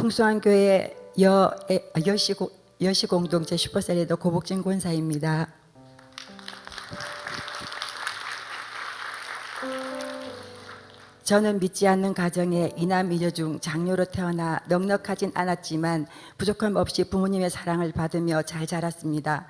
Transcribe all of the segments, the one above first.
풍성한 교회 여 에- 여시 고- 여시 공동체 슈퍼셀리더 고복진 권사입니다. 저는 믿지 않는 가정에 이남 이녀 중 장녀로 태어나 넉넉하진 않았지만 부족함 없이 부모님의 사랑을 받으며 잘 자랐습니다.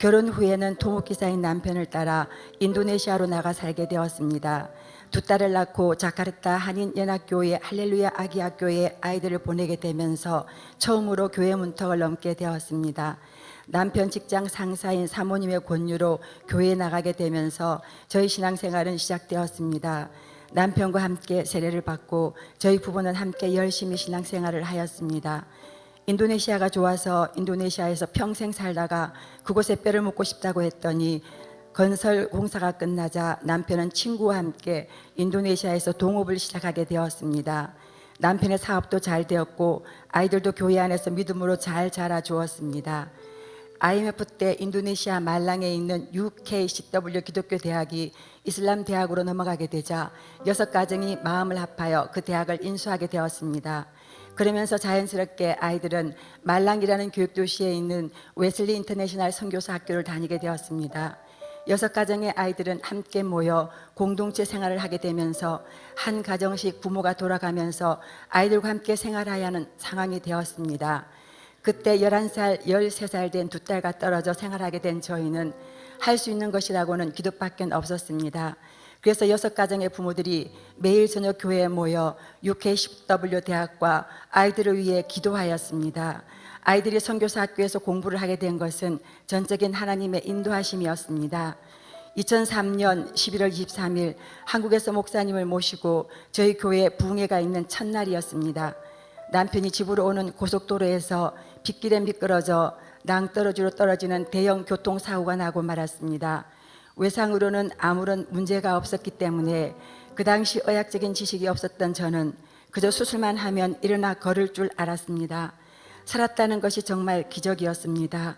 결혼 후에는 토목기사인 남편을 따라 인도네시아로 나가 살게 되었습니다. 두 딸을 낳고 자카르타 한인연합교회 할렐루야 아기학교에 아이들을 보내게 되면서 처음으로 교회 문턱을 넘게 되었습니다. 남편 직장 상사인 사모님의 권유로 교회에 나가게 되면서 저희 신앙생활은 시작되었습니다. 남편과 함께 세례를 받고 저희 부부는 함께 열심히 신앙생활을 하였습니다. 인도네시아가 좋아서 인도네시아에서 평생 살다가 그곳에 뼈를 묻고 싶다고 했더니 건설 공사가 끝나자 남편은 친구와 함께 인도네시아에서 동업을 시작하게 되었습니다. 남편의 사업도 잘 되었고 아이들도 교회 안에서 믿음으로 잘 자라 주었습니다. IMF 때 인도네시아 말랑에 있는 UKCW 기독교 대학이 이슬람 대학으로 넘어가게 되자 여섯 가정이 마음을 합하여 그 대학을 인수하게 되었습니다. 그러면서 자연스럽게 아이들은 말랑이라는 교육 도시에 있는 웨슬리 인터내셔널 선교사 학교를 다니게 되었습니다. 여섯 가정의 아이들은 함께 모여 공동체 생활을 하게 되면서 한 가정씩 부모가 돌아가면서 아이들과 함께 생활해야 하는 상황이 되었습니다. 그때 11살, 13살 된 두 딸과 떨어져 생활하게 된 저희는 할 수 있는 것이라고는 기도밖에 없었습니다. 그래서 여섯 가정의 부모들이 매일 저녁 교회에 모여 UKCW 대학과 아이들을 위해 기도하였습니다. 아이들이 선교사 학교에서 공부를 하게 된 것은 전적인 하나님의 인도하심이었습니다. 2003년 11월 23일 한국에서 목사님을 모시고 저희 교회에 부흥회가 있는 첫날이었습니다. 남편이 집으로 오는 고속도로에서 빗길에 미끄러져 낭떠러지로 떨어지는 대형 교통사고가 나고 말았습니다. 외상으로는 아무런 문제가 없었기 때문에 그 당시 의학적인 지식이 없었던 저는 그저 수술만 하면 일어나 걸을 줄 알았습니다. 살았다는 것이 정말 기적이었습니다.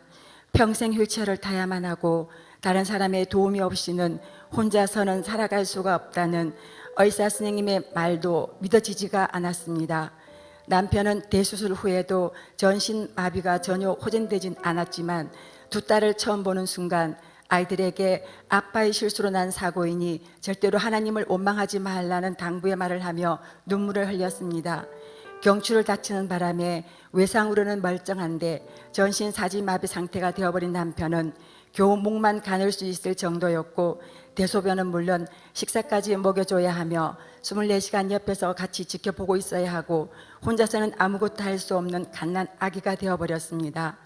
평생 휠체어를 타야만 하고 다른 사람의 도움이 없이는 혼자서는 살아갈 수가 없다는 의사 선생님의 말도 믿어지지가 않았습니다. 남편은 대수술 후에도 전신 마비가 전혀 호전되진 않았지만 두 딸을 처음 보는 순간 아이들에게 아빠의 실수로 난 사고이니 절대로 하나님을 원망하지 말라는 당부의 말을 하며 눈물을 흘렸습니다. 경추를 다치는 바람에 외상으로는 멀쩡한데 전신 사지마비 상태가 되어버린 남편은 겨우 목만 가눌 수 있을 정도였고 대소변은 물론 식사까지 먹여줘야 하며 24시간 옆에서 같이 지켜보고 있어야 하고 혼자서는 아무것도 할 수 없는 갓난 아기가 되어버렸습니다.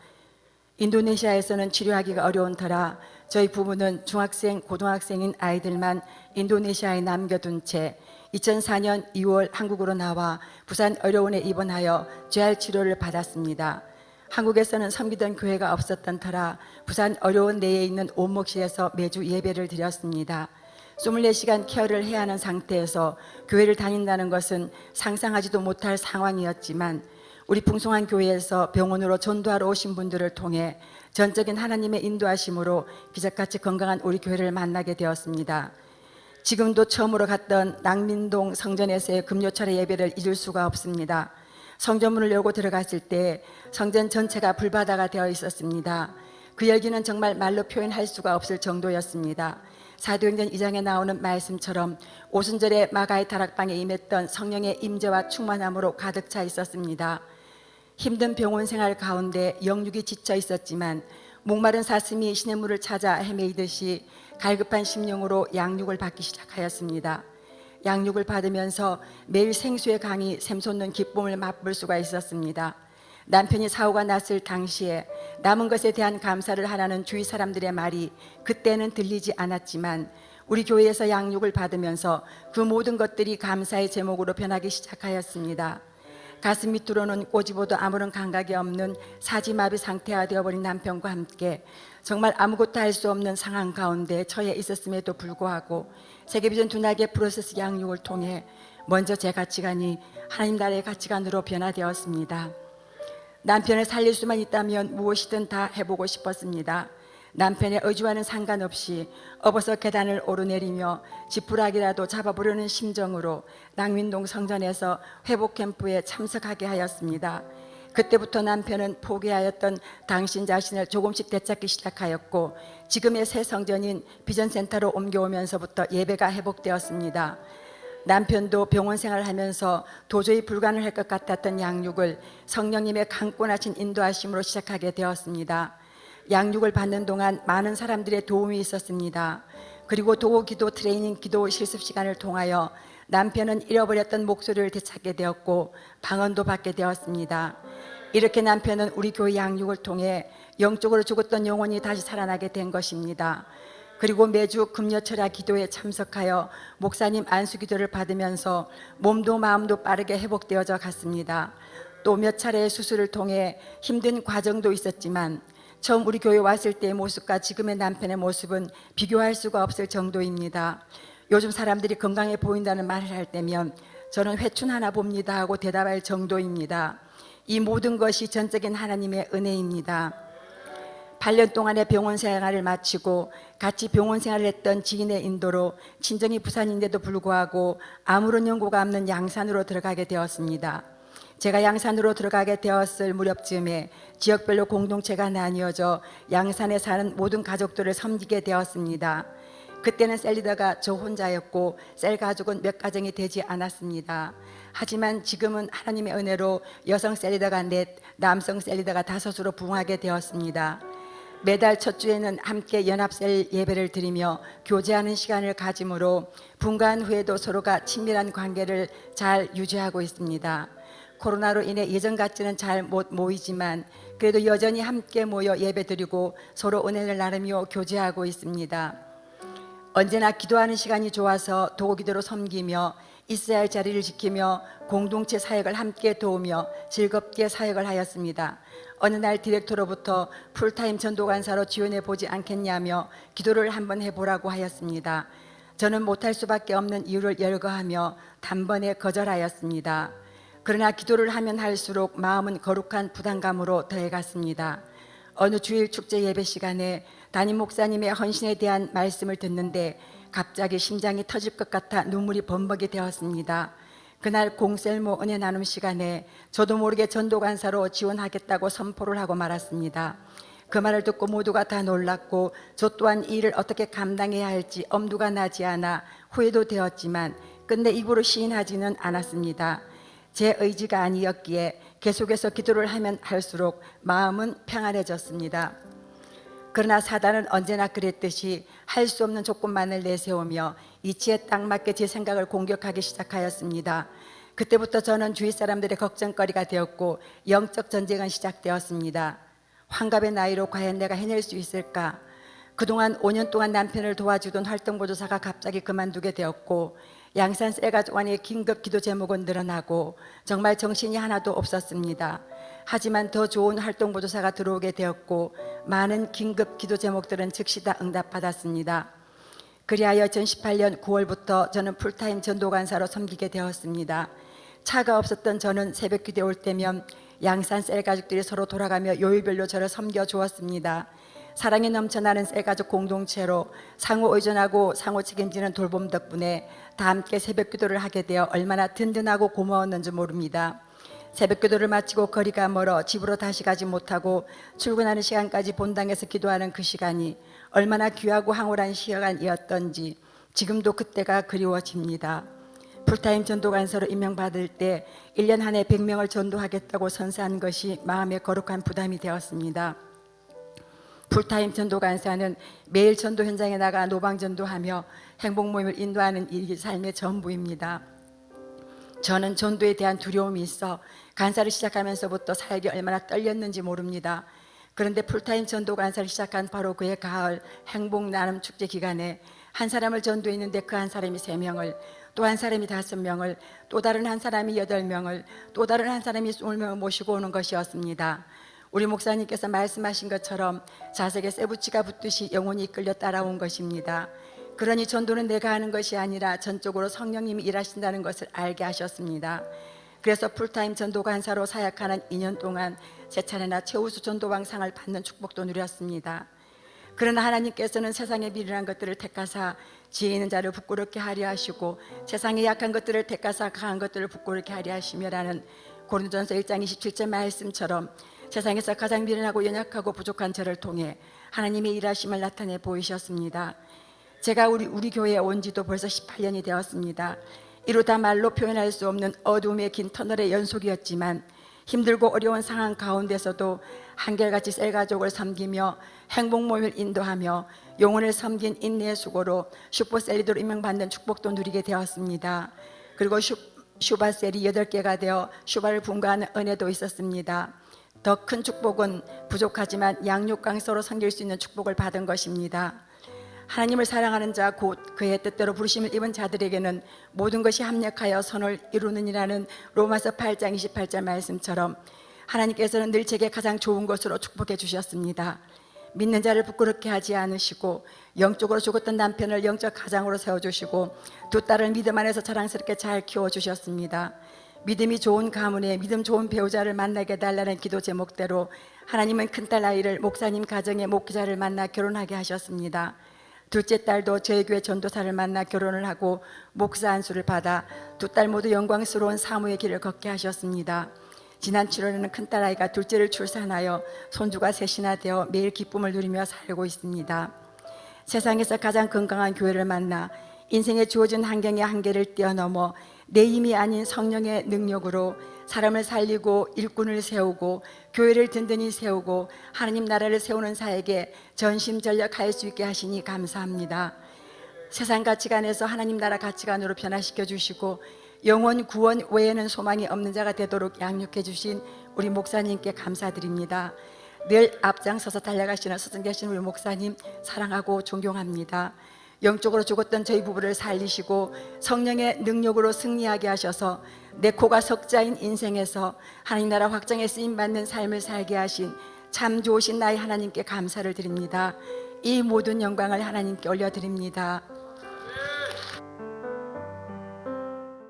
인도네시아에서는 치료하기가 어려운 터라 저희 부부는 중학생, 고등학생인 아이들만 인도네시아에 남겨둔 채 2004년 2월 한국으로 나와 부산 의료원에 입원하여 재활 치료를 받았습니다. 한국에서는 섬기던 교회가 없었던 터라 부산 의료원 내에 있는 온목실에서 매주 예배를 드렸습니다. 24시간 케어를 해야 하는 상태에서 교회를 다닌다는 것은 상상하지도 못할 상황이었지만 우리 풍성한 교회에서 병원으로 전도하러 오신 분들을 통해 전적인 하나님의 인도하심으로 기적같이 건강한 우리 교회를 만나게 되었습니다. 지금도 처음으로 갔던 낭민동 성전에서의 금요철의 예배를 잊을 수가 없습니다. 성전문을 열고 들어갔을 때 성전 전체가 불바다가 되어 있었습니다. 그 열기는 정말 말로 표현할 수가 없을 정도였습니다. 사도행전 2장에 나오는 말씀처럼 오순절에 마가의 다락방에 임했던 성령의 임재와 충만함으로 가득 차 있었습니다. 힘든 병원 생활 가운데 영육이 지쳐 있었지만 목마른 사슴이 신의 물을 찾아 헤매이듯이 갈급한 심령으로 양육을 받기 시작하였습니다. 양육을 받으면서 매일 생수의 강이 샘솟는 기쁨을 맛볼 수가 있었습니다. 남편이 사고가 났을 당시에 남은 것에 대한 감사를 하라는 주위 사람들의 말이 그때는 들리지 않았지만 우리 교회에서 양육을 받으면서 그 모든 것들이 감사의 제목으로 변하기 시작하였습니다. 가슴 밑으로는 꼬집어도 아무런 감각이 없는 사지마비 상태가 되어버린 남편과 함께 정말 아무것도 할 수 없는 상황 가운데 처해 있었음에도 불구하고 세계비전 두나게 프로세스 양육을 통해 먼저 제 가치관이 하나님 나라의 가치관으로 변화되었습니다. 남편을 살릴 수만 있다면 무엇이든 다 해보고 싶었습니다. 남편의 의지와는 상관없이 업어서 계단을 오르내리며 지푸라기라도 잡아보려는 심정으로 낭윈동 성전에서 회복 캠프에 참석하게 하였습니다. 그때부터 남편은 포기하였던 당신 자신을 조금씩 되찾기 시작하였고 지금의 새 성전인 비전센터로 옮겨오면서부터 예배가 회복되었습니다. 남편도 병원 생활하면서 도저히 불가능할 것 같았던 양육을 성령님의 강권하신 인도하심으로 시작하게 되었습니다. 양육을 받는 동안 많은 사람들의 도움이 있었습니다. 그리고 도우 기도 트레이닝 기도 실습 시간을 통하여 남편은 잃어버렸던 목소리를 되찾게 되었고 방언도 받게 되었습니다. 이렇게 남편은 우리 교회 양육을 통해 영적으로 죽었던 영혼이 다시 살아나게 된 것입니다. 그리고 매주 금요철야 기도에 참석하여 목사님 안수 기도를 받으면서 몸도 마음도 빠르게 회복되어져 갔습니다. 또 몇 차례의 수술을 통해 힘든 과정도 있었지만 처음 우리 교회 왔을 때의 모습과 지금의 남편의 모습은 비교할 수가 없을 정도입니다. 요즘 사람들이 건강해 보인다는 말을 할 때면 저는 회춘 하나 봅니다 하고 대답할 정도입니다. 이 모든 것이 전적인 하나님의 은혜입니다. 8년 동안의 병원 생활을 마치고 같이 병원 생활을 했던 지인의 인도로 친정이 부산인데도 불구하고 아무런 연고가 없는 양산으로 들어가게 되었습니다. 제가 양산으로 들어가게 되었을 무렵쯤에 지역별로 공동체가 나뉘어져 양산에 사는 모든 가족들을 섬기게 되었습니다. 그때는 셀리더가 저 혼자였고 셀 가족은 몇 가정이 되지 않았습니다. 하지만 지금은 하나님의 은혜로 여성 셀리더가 넷, 남성 셀리더가 다섯으로 부흥하게 되었습니다. 매달 첫 주에는 함께 연합셀 예배를 드리며 교제하는 시간을 가짐으로 분간 후에도 서로가 친밀한 관계를 잘 유지하고 있습니다. 코로나로 인해 예전 같지는 잘 못 모이지만 그래도 여전히 함께 모여 예배드리고 서로 은혜를 나누며 교제하고 있습니다. 언제나 기도하는 시간이 좋아서 도기도로 섬기며 있어야 할 자리를 지키며 공동체 사역을 함께 도우며 즐겁게 사역을 하였습니다. 어느 날 디렉터로부터 풀타임 전도관사로 지원해 보지 않겠냐며 기도를 한번 해보라고 하였습니다. 저는 못할 수밖에 없는 이유를 열거하며 단번에 거절하였습니다. 그러나 기도를 하면 할수록 마음은 거룩한 부담감으로 더해갔습니다. 어느 주일 축제 예배 시간에 담임 목사님의 헌신에 대한 말씀을 듣는데 갑자기 심장이 터질 것 같아 눈물이 범벅이 되었습니다. 그날 공셀모 은혜 나눔 시간에 저도 모르게 전도관사로 지원하겠다고 선포를 하고 말았습니다. 그 말을 듣고 모두가 다 놀랐고 저 또한 이 일을 어떻게 감당해야 할지 엄두가 나지 않아 후회도 되었지만 끝내 입으로 시인하지는 않았습니다. 제 의지가 아니었기에 계속해서 기도를 하면 할수록 마음은 평안해졌습니다. 그러나 사단은 언제나 그랬듯이 할 수 없는 조건만을 내세우며 이치에 딱 맞게 제 생각을 공격하기 시작하였습니다. 그때부터 저는 주위 사람들의 걱정거리가 되었고 영적 전쟁은 시작되었습니다. 환갑의 나이로 과연 내가 해낼 수 있을까? 그동안 5년 동안 남편을 도와주던 활동보조사가 갑자기 그만두게 되었고 양산 셀가족안의 긴급 기도 제목은 늘어나고 정말 정신이 하나도 없었습니다. 하지만 더 좋은 활동 보조사가 들어오게 되었고 많은 긴급 기도 제목들은 즉시 다 응답받았습니다. 그리하여 2018년 9월부터 저는 풀타임 전도관사로 섬기게 되었습니다. 차가 없었던 저는 새벽 기도에 올 때면 양산 셀 가족들이 서로 돌아가며 요일별로 저를 섬겨 주었습니다. 사랑이 넘쳐나는 셀가족 공동체로 상호 의존하고 상호 책임지는 돌봄 덕분에 다 함께 새벽 기도를 하게 되어 얼마나 든든하고 고마웠는지 모릅니다. 새벽 기도를 마치고 거리가 멀어 집으로 다시 가지 못하고 출근하는 시간까지 본당에서 기도하는 그 시간이 얼마나 귀하고 황홀한 시간이었던지 지금도 그때가 그리워집니다. 풀타임 전도관서로 임명받을 때 1년 한 해 100명을 전도하겠다고 선사한 것이 마음의 거룩한 부담이 되었습니다. 풀타임 전도관사는 매일 전도 현장에 나가 노방 전도하며 행복 모임을 인도하는 일이 삶의 전부입니다. 저는 전도에 대한 두려움이 있어 간사를 시작하면서부터 사역이 얼마나 떨렸는지 모릅니다. 그런데 풀타임 전도 간사를 시작한 바로 그해 가을 행복 나눔 축제 기간에 한 사람을 전도했는데 그 한 사람이 세 명을 또 한 사람이 다섯 명을 또 다른 한 사람이 여덟 명을 또 다른 한 사람이 스물 명을 모시고 오는 것이었습니다. 우리 목사님께서 말씀하신 것처럼 자석에 쇠붙이가 붙듯이 영혼이 이끌려 따라온 것입니다. 그러니 전도는 내가 하는 것이 아니라 전적으로 성령님이 일하신다는 것을 알게 하셨습니다. 그래서 풀타임 전도관사로 사역하는 2년 동안 제 차례나 최우수 전도왕상을 받는 축복도 누렸습니다. 그러나 하나님께서는 세상에 미련한 것들을 택하사 지혜 있는 자를 부끄럽게 하려 하시고 세상에 약한 것들을 택하사 강한 것들을 부끄럽게 하려 하시며라는 고린도전서 1장 27절 말씀처럼 세상에서 가장 미련하고 연약하고 부족한 저를 통해 하나님의 일하심을 나타내 보이셨습니다. 제가 우리 우리 교회에 온 지도 벌써 18년이 되었습니다. 이루다 말로 표현할 수 없는 어둠의 긴 터널의 연속이었지만 힘들고 어려운 상황 가운데서도 한결같이 셀가족을 섬기며 행복 모임을 인도하며 영혼을 섬긴 인내의 수고로 슈퍼셀리드로 임명받는 축복도 누리게 되었습니다. 그리고 슈, 슈바셀이 여덟 개가 되어 슈바를 분가하는 은혜도 있었습니다. 더 큰 축복은 부족하지만 양육강 서로 섬길 수 있는 축복을 받은 것입니다. 하나님을 사랑하는 자 곧 그의 뜻대로 부르심을 입은 자들에게는 모든 것이 합력하여 선을 이루느니라는 로마서 8장 28절 말씀처럼 하나님께서는 늘 제게 가장 좋은 것으로 축복해 주셨습니다. 믿는 자를 부끄럽게 하지 않으시고 영적으로 죽었던 남편을 영적 가장으로 세워 주시고 두 딸을 믿음 안에서 자랑스럽게 잘 키워 주셨습니다. 믿음이 좋은 가문에 믿음 좋은 배우자를 만나게 해달라는 기도 제목대로 하나님은 큰딸 아이를 목사님 가정의 목기자를 만나 결혼하게 하셨습니다. 둘째 딸도 저희 교회 전도사를 만나 결혼을 하고 목사 안수를 받아 두 딸 모두 영광스러운 사무의 길을 걷게 하셨습니다. 지난 7월에는 큰딸 아이가 둘째를 출산하여 손주가 셋이나 되어 매일 기쁨을 누리며 살고 있습니다. 세상에서 가장 건강한 교회를 만나 인생에 주어진 환경의 한계를 뛰어넘어 내 힘이 아닌 성령의 능력으로 사람을 살리고 일꾼을 세우고 교회를 든든히 세우고 하나님 나라를 세우는 사에게 전심전력할 수 있게 하시니 감사합니다. 세상 가치관에서 하나님 나라 가치관으로 변화시켜 주시고 영원 구원 외에는 소망이 없는 자가 되도록 양육해 주신 우리 목사님께 감사드립니다. 늘 앞장서서 달려가시는 스승 되신 우리 목사님 사랑하고 존경합니다. 영적으로 죽었던 저희 부부를 살리시고 성령의 능력으로 승리하게 하셔서 내 코가 석자인 인생에서 하나님 나라 확장에 쓰임 받는 삶을 살게 하신 참 좋으신 나의 하나님께 감사를 드립니다. 이 모든 영광을 하나님께 올려드립니다.